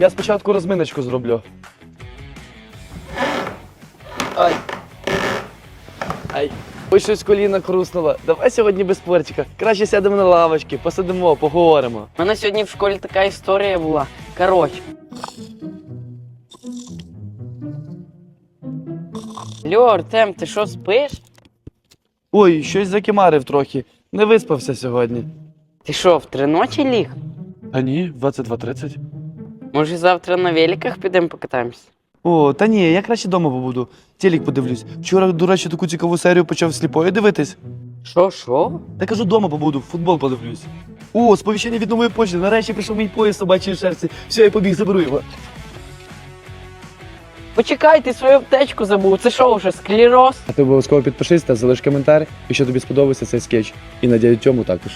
Я спочатку розминочку зроблю. Ай. Ай. Ой, щось коліна хрустнуло. Давай сьогодні без спортика. Краще сядемо на лавочки, посидимо, поговоримо. У мене сьогодні в школі така історія була. Коротше. Льо, Артем, ти що спиш? Ой, щось закимарив трохи. Не виспався сьогодні. Ти що, в три ночі ліг? А ні, 22.30. Може, завтра на великах підемо покатаємось? О, та ні, я краще вдома побуду. Телек подивлюсь. Вчора, до речі, таку цікаву серію почав сліпою дивитись. Що, що? Та кажу, вдома побуду, футбол подивлюсь. О, сповіщення від нової почти. Нарешті прийшов мій пояс собачої шерсті. Все, я побіг, заберу його. Почекай, ти свою аптечку забув. Це що вже, склероз? А ти обов'язково підпишись та залиш коментар, якщо тобі сподобався цей скетч. І надію Тьому також.